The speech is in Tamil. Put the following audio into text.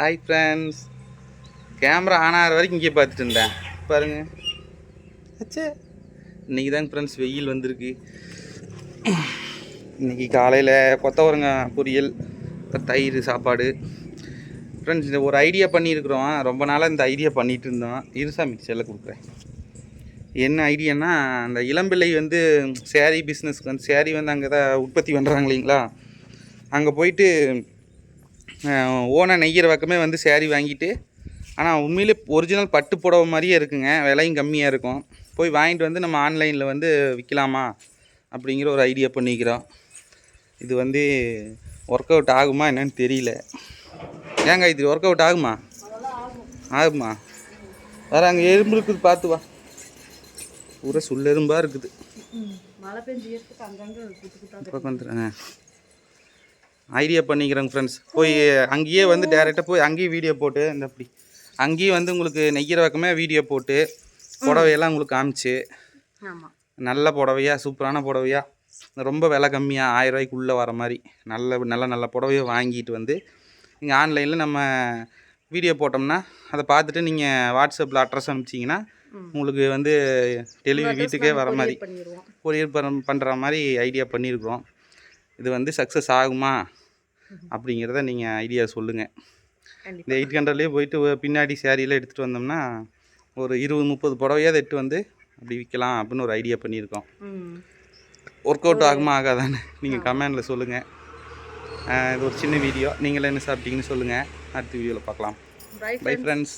ஹாய் ஃப்ரெண்ட்ஸ் கேமரா ஆன் ஆகிற வரைக்கும் இங்கே பார்த்துட்டு இருந்தேன். பாருங்கள் அச்சே. இன்றைக்கி தாங்க ஃப்ரெண்ட்ஸ் வெயில் வந்திருக்கு. இன்னைக்கு காலையில் கொத்தவரங்க பொரியல் அப்புறம் தயிர் சாப்பாடு. ஃப்ரெண்ட்ஸ் இந்த ஒரு ஐடியா பண்ணியிருக்கிறோம். ரொம்ப நாளாக இந்த ஐடியா பண்ணிகிட்டு இருந்தோம். இருசா மிக்சரில் கொடுக்குறேன். என்ன ஐடியானா அந்த இளம்பிள்ளை வந்து சேரீ பிஸ்னஸ்க்கு வந்து சேரீ வந்து அங்கே தான் உற்பத்தி பண்ணுறாங்க இல்லைங்களா? அங்கே போயிட்டு ஓனாக நெய்கிற பக்கமே வந்து சேரீ வாங்கிட்டு ஆனால் உண்மையிலே ஒரிஜினல் பட்டு புடவை மாதிரியே இருக்குங்க. விலையும் கம்மியாக இருக்கும். போய் வாங்கிட்டு வந்து நம்ம ஆன்லைனில் வந்து விற்கலாமா அப்படிங்கிற ஒரு ஐடியா பண்ணிக்கிறோம். இது வந்து ஒர்க் அவுட் ஆகுமா என்னன்னு தெரியல. ஏங்க இது ஒர்க் அவுட் ஆகுமா? ஆகுமா? வேறு அங்கே எறும்பு இருக்குது பார்த்து வா. பூரா சுள்ளெரும்பாக இருக்குது. மழை பெஞ்சு இப்போ வந்துடுறேங்க ஐடியா பண்ணிக்கிறேங்க ஃப்ரெண்ட்ஸ் போய் அங்கேயே வந்து டேரெக்டாக போய் அங்கேயே வீடியோ போட்டு இந்த அப்படி அங்கேயே வந்து உங்களுக்கு நெய்கிற பக்கமே வீடியோ போட்டு புடவையெல்லாம் உங்களுக்கு காமிச்சு நல்ல புடவையா சூப்பரான புடவையா ரொம்ப விலை கம்மியாக ஆயிரம் ரூபாய்க்குள்ளே வர மாதிரி நல்ல நல்ல நல்ல புடவையை வாங்கிட்டு வந்து நீங்கள் ஆன்லைனில் நம்ம வீடியோ போட்டோம்னா அதை பார்த்துட்டு நீங்கள் வாட்ஸ்அப்பில் அட்ரஸ் அனுப்பிச்சிங்கன்னா உங்களுக்கு வந்து டெலிவரி வீட்டுக்கே வர மாதிரி கொரியர் பண் பண்ணுற மாதிரி ஐடியா பண்ணியிருக்கிறோம் இது வந்து சக்ஸஸ் ஆகுமா? அப்படிங்கிறத நீங்கள் ஐடியா சொல்லுங்கள் இந்த எயிட் ஹண்ட்ரட்லேயே போயிட்டு பின்னாடி சேரீலாம் எடுத்துகிட்டு வந்தோம்னா ஒரு இருபது முப்பது புடவையாவது எடுத்து வந்து அப்படி விற்கலாம் அப்படின்னு ஒரு ஐடியா பண்ணியிருக்கோம். ஒர்க் அவுட் ஆகுமா ஆகாதான்னு நீங்கள் கமெண்டில் சொல்லுங்கள் இது ஒரு சின்ன வீடியோ நீங்களே என்ன சாப்பிட்டீங்கன்னு சொல்லுங்கள் அடுத்த வீடியோவில் பார்க்கலாம். Bye friends